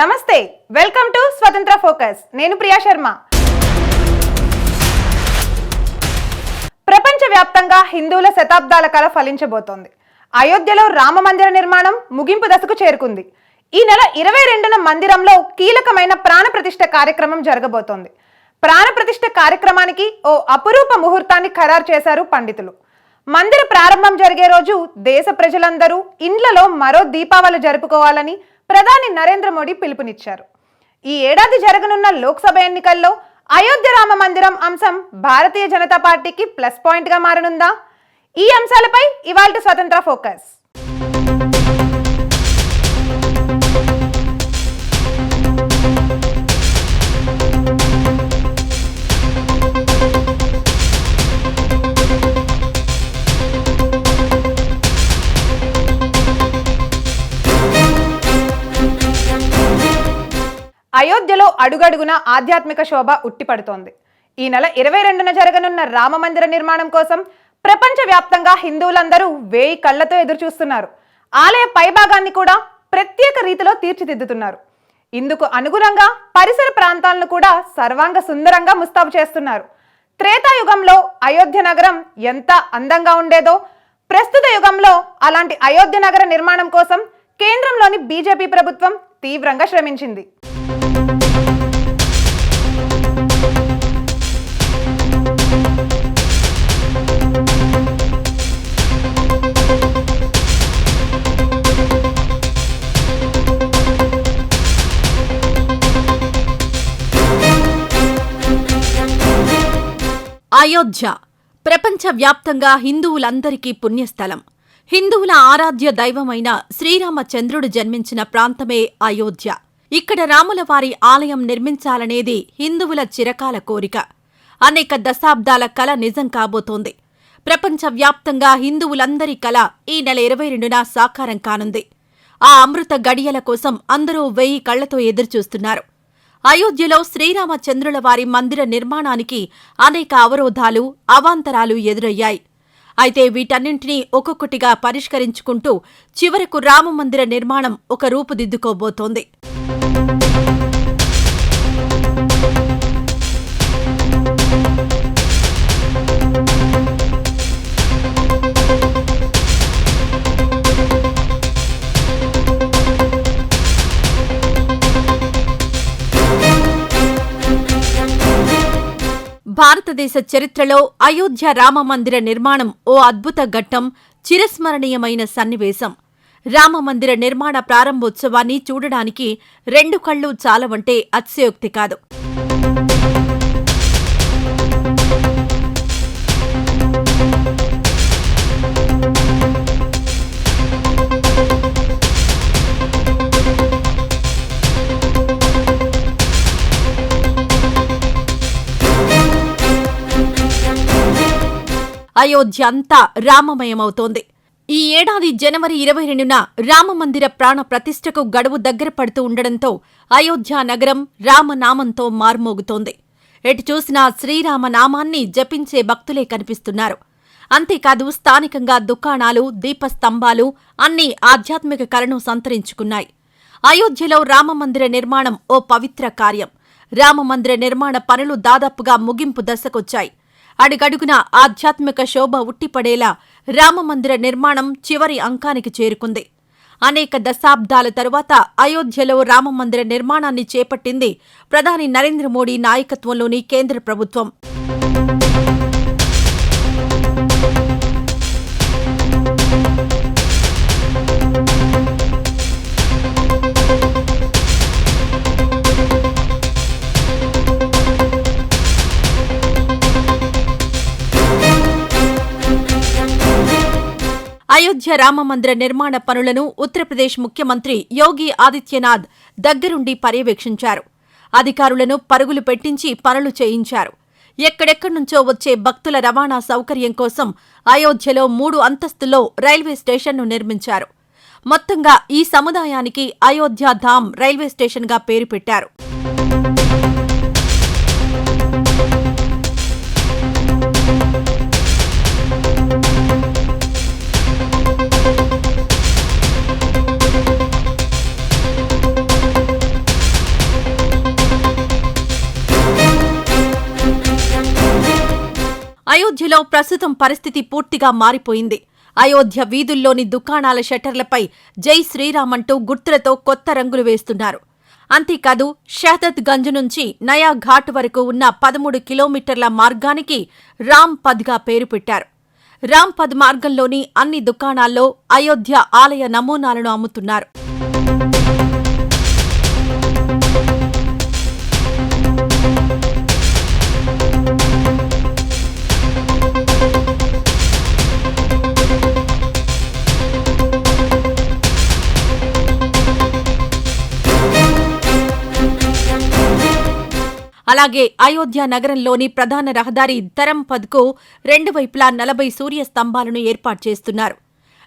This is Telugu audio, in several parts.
నమస్తే వెల్కమ్ టు స్వతంత్ర ఫోకస్. నేను ప్రియా శర్మ. ప్రపంచవ్యాప్తంగా హిందువుల శతాబ్దాల కళ ఫలించబోతోంది. అయోధ్యలో రామ మందిర నిర్మాణం ముగింపు దశకు చేరుకుంది. ఈ నెల ఇరవై రెండున మందిరంలో కీలకమైన ప్రాణప్రతిష్ఠ కార్యక్రమం జరగబోతోంది. ప్రాణప్రతిష్ఠ కార్యక్రమానికి ఓ అపురూప ముహూర్తాన్ని ఖరారు చేశారు పండితులు. మందిర ప్రారంభం జరిగే రోజు దేశ ప్రజలందరూ ఇండ్లలో మరో దీపావళి జరుపుకోవాలని ప్రధాని నరేంద్ర మోడీ పిలుపునిచ్చారు. ఈ ఏడాది జరగనున్న లోక్సభ ఎన్నికల్లో అయోధ్య రామ మందిరం అంశం భారతీయ జనతా పార్టీకి ప్లస్ పాయింట్గా మారనుందా? ఈ అంశాలపై ఇవాళ స్వతంత్ర ఫోకస్. అయోధ్యలో అడుగడుగున ఆధ్యాత్మిక శోభ ఉట్టిపడుతోంది. ఈ నెల ఇరవై రెండున జరగనున్న రామ మందిర నిర్మాణం కోసం ప్రపంచవ్యాప్తంగా హిందువులందరూ వేయి కళ్ళతో ఎదురుచూస్తున్నారు. ఆలయ పైభాగాన్ని కూడా ప్రత్యేక రీతిలో తీర్చిదిద్దుతున్నారు. ఇందుకు అనుగుణంగా పరిసర ప్రాంతాలను కూడా సర్వాంగ సుందరంగా ముస్తాబు చేస్తున్నారు. త్రేతాయుగంలో అయోధ్య నగరం ఎంత అందంగా ఉండేదో ప్రస్తుత యుగంలో అలాంటి అయోధ్య నగర నిర్మాణం కోసం కేంద్రంలోని బీజేపీ ప్రభుత్వం తీవ్రంగా శ్రమించింది. అయోధ్య. ప్రపంచవ్యాప్తంగా హిందువులందరికీ పుణ్యస్థలం. హిందువుల ఆరాధ్య దైవమైన శ్రీరామచంద్రుడు జన్మించిన ప్రాంతమే అయోధ్య. ఇక్కడ రాములవారి ఆలయం నిర్మించాలనేది హిందువుల చిరకాల కోరిక. అనేక దశాబ్దాల కల నిజం కాబోతోంది. ప్రపంచవ్యాప్తంగా హిందువులందరి కల ఈ నెల ఇరవై రెండున సాకారం కానుంది. ఆ అమృత గడియల కోసం అందరూ వెయ్యి కళ్ళతో ఎదురుచూస్తున్నారు. అయోధ్యలో శ్రీరామచంద్రుల వారి మందిర నిర్మాణానికి అనేక అవరోధాలు అవాంతరాలు ఎదురయ్యాయి. అయితే వీటన్నింటినీ ఒక్కొక్కటిగా పరిష్కరించుకుంటూ చివరకు రామమందిర నిర్మాణం ఒక రూపుదిద్దుకోబోతోంది. భారతదేశ చరిత్రలో అయోధ్య రామమందిర నిర్మాణం ఓ అద్భుత ఘట్టం చిరస్మరణీయమైన సన్నివేశం. రామమందిర నిర్మాణ ప్రారంభోత్సవాన్ని చూడడానికి రెండు కళ్ళు చాలవంటే అతిశయోక్తి కాదు. అయోధ్య అంతా రామమయమవుతోంది. ఈ ఏడాది జనవరి ఇరవై రెండున రామమందిర ప్రాణ ప్రతిష్టకు గడువు దగ్గర పడుతూ ఉండడంతో అయోధ్య నగరం రామనామంతో మార్మోగుతోంది. ఎటు చూసినా శ్రీరామ నామాన్ని జపించే భక్తులే కనిపిస్తున్నారు. అంతేకాదు స్థానికంగా దుకాణాలు దీపస్తంభాలు అన్నీ ఆధ్యాత్మిక కలను సంతరించుకున్నాయి. అయోధ్యలో రామమందిర నిర్మాణం ఓ పవిత్ర కార్యం. రామమందిర నిర్మాణ పనులు దాదాపుగా ముగింపు దశకొచ్చాయి. అడుగడుగున ఆధ్యాత్మిక శోభ ఉట్టిపడేలా రామమందిర నిర్మాణం చివరి అంకానికి చేరుకుంది. అనేక దశాబ్దాల తరువాత అయోధ్యలో రామమందిర నిర్మాణాన్ని చేపట్టింది ప్రధాని నరేంద్ర మోడీ నాయకత్వంలోని కేంద్ర ప్రభుత్వం. అయోధ్య రామమందిర నిర్మాణ పనులను ఉత్తరప్రదేశ్ ముఖ్యమంత్రి యోగి ఆదిత్యనాథ్ దగ్గరుండి పర్యవేక్షించారు. అధికారులను పరుగులు పెట్టించి పనులు చేయించారు. ఎక్కడెక్కడి నుంచో వచ్చే భక్తుల రవాణా సౌకర్యం కోసం అయోధ్యలో మూడు అంతస్తుల్లో రైల్వే స్టేషన్ను నిర్మించారు. మొత్తంగా ఈ సముదాయానికి అయోధ్య ధామ్ రైల్వే స్టేషన్గా పేరు పెట్టారు. అయోధ్యలో ప్రస్తుతం పరిస్థితి పూర్తిగా మారిపోయింది. అయోధ్య వీధుల్లోని దుకాణాల షట్టర్లపై జై శ్రీరామ్ అంటూ గుర్తులతో కొత్త రంగులు వేస్తున్నారు. అంతేకాదు షహదత్ గంజ్ నుంచి నయా ఘాట్ వరకు ఉన్న పదమూడు కిలోమీటర్ల మార్గానికి రామ్ పద్గా పేరు పెట్టారు. రామ్ మార్గంలోని అన్ని దుకాణాల్లో అయోధ్య ఆలయ నమూనాలను అమ్ముతున్నారు. అలాగే అయోధ్య నగరంలోని ప్రధాన రహదారి ధరంపద్కు రెండు వైపులా నలభై సూర్య స్తంభాలను ఏర్పాటు చేస్తున్నారు.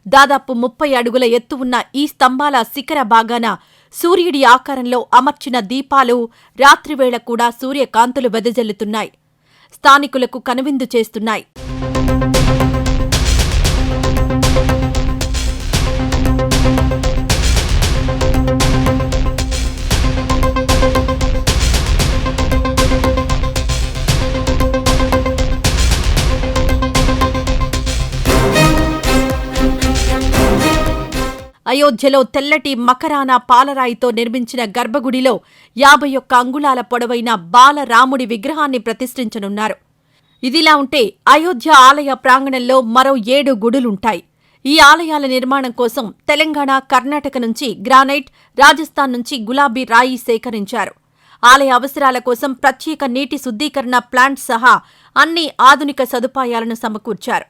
దాదాపు ముప్పై అడుగుల ఎత్తు ఉన్న ఈ స్తంభాల శిఖర భాగాన సూర్యుడి ఆకారంలో అమర్చిన దీపాలు రాత్రివేళ కూడా సూర్యకాంతులు వెదజల్లుతున్నాయి. స్థానికులకు కనువిందు చేస్తున్నాయి. అయోధ్యలో తెల్లటి మకరాన పాలరాయితో నిర్మించిన గర్భగుడిలో యాభై ఒక్క అంగుళాల పొడవైన బాలరాముడి విగ్రహాన్ని ప్రతిష్ఠించనున్నారు. ఇదిలా ఉంటే అయోధ్య ఆలయ ప్రాంగణంలో మరో ఏడు గుడులుంటాయి. ఈ ఆలయాల నిర్మాణం కోసం తెలంగాణ కర్ణాటక నుంచి గ్రానైట్ రాజస్థాన్ నుంచి గులాబీ రాయి సేకరించారు. ఆలయ అవసరాల కోసం ప్రత్యేక నీటి శుద్ధీకరణ ప్లాంట్ సహా అన్ని ఆధునిక సదుపాయాలను సమకూర్చారు.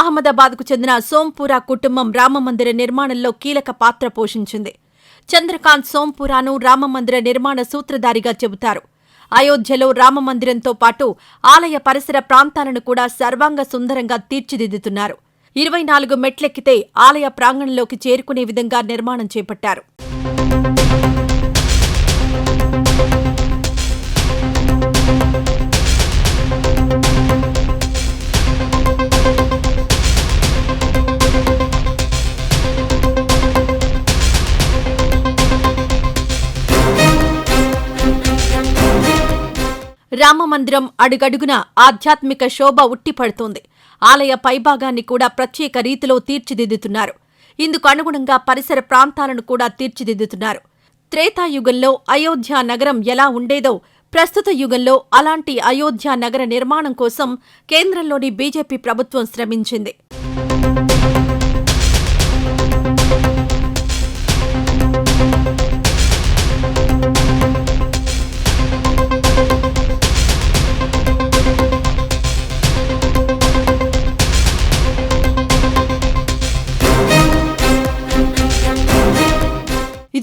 అహ్మదాబాద్కు చెందిన సోంపురా కుటుంబం రామమందిర నిర్మాణంలో కీలక పాత్ర పోషించింది. చంద్రకాంత్ సోంపురాను రామమందిర నిర్మాణ సూత్రధారిగా చెబుతారు. అయోధ్యలో రామమందిరంతో పాటు ఆలయ పరిసర ప్రాంతాలను కూడా సర్వాంగ సుందరంగా తీర్చిదిద్దుతున్నారు. ఇరవై నాలుగు మెట్లెక్కితే ఆలయ ప్రాంగణంలోకి చేరుకునే విధంగా నిర్మాణం చేపట్టారు. రామమందిరం అడుగడుగున ఆధ్యాత్మిక శోభ ఉట్టిపడుతోంది. ఆలయ పైభాగాన్ని కూడా ప్రత్యేక రీతిలో తీర్చిదిద్దుతున్నారు. ఇందుకు అనుగుణంగా పరిసర ప్రాంతాలను కూడా తీర్చిదిద్దుతున్నారు. త్రేతాయుగంలో అయోధ్య నగరం ఎలా ఉండేదో ప్రస్తుత యుగంలో అలాంటి అయోధ్య నగర నిర్మాణం కోసం కేంద్రంలోని బీజేపీ ప్రభుత్వం శ్రమించింది.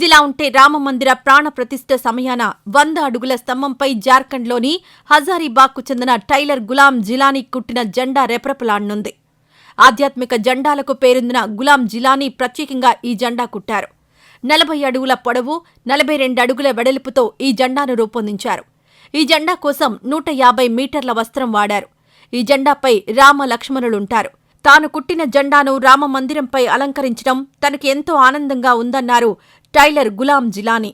ఇదిలా ఉంటే రామమందిర ప్రాణ ప్రతిష్ఠ సమయాన వంద అడుగుల స్తంభంపై జార్ఖండ్లోని హజారీబాగ్కు చెందిన టైలర్ గులాం జిలానీ కుట్టిన జెండా రెపరెపలాడనుంది. ఆధ్యాత్మిక జెండాలకు పేరొందిన గులాం జిలానీ ప్రత్యేకంగా ఈ జెండా కుట్టారు. నలభై అడుగుల పొడవు నలభై రెండు అడుగుల వెడల్పుతో ఈ జెండాను రూపొందించారు. ఈ జెండా కోసం నూట యాభై మీటర్ల వస్త్రం వాడారు. ఈ జెండాపై రామ లక్ష్మణులుంటారు. తాను కుట్టిన జెండాను రామ మందిరంపై అలంకరించడం తనకు ఎంతో ఆనందంగా ఉందన్నారు టైలర్ గులాం జిలానీ.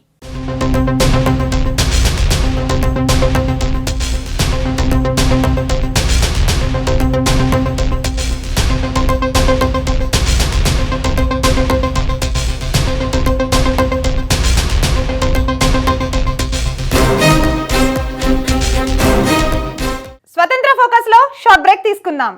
స్వతంత్ర ఫోకస్లో షార్ట్ బ్రేక్ తీసుకుందాం.